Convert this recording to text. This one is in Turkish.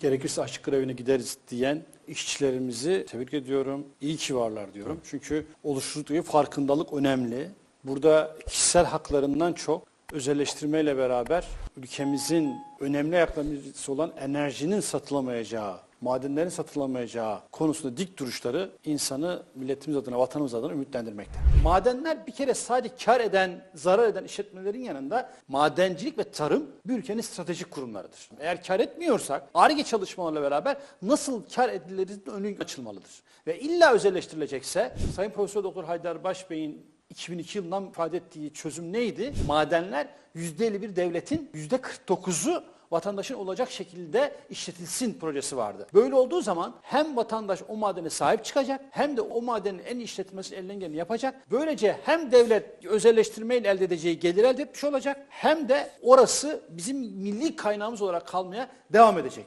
gerekirse açık grevine gideriz diyen işçilerimizi tebrik ediyorum. İyi ki varlar diyorum. Çünkü oluşturduğu farkındalık önemli. Burada kişisel haklarından çok özelleştirmeyle beraber ülkemizin önemli ayaklarımız olan enerjinin satılamayacağı, madenlerin satılamayacağı konusunda dik duruşları insanı milletimiz adına, vatanımız adına ümitlendirmekte. Madenler bir kere sadece kar eden, zarar eden işletmelerin yanında madencilik ve tarım bir ülkenin stratejik kurumlarıdır. Eğer kar etmiyorsak ARGE çalışmalarla beraber nasıl kar edilerin önü açılmalıdır. Ve illa özelleştirilecekse Sayın Profesör Doktor Haydar Başbey'in 2002 yılından ifade ettiği çözüm neydi? Madenler %51 devletin %49'u vatandaşın olacak şekilde işletilsin projesi vardı. Böyle olduğu zaman hem vatandaş o madene sahip çıkacak hem de o madenin en iyi işletilmesini elinden geleni yapacak. Böylece hem devlet özelleştirmeyle elde edeceği gelir elde etmiş olacak hem de orası bizim milli kaynağımız olarak kalmaya devam edecek.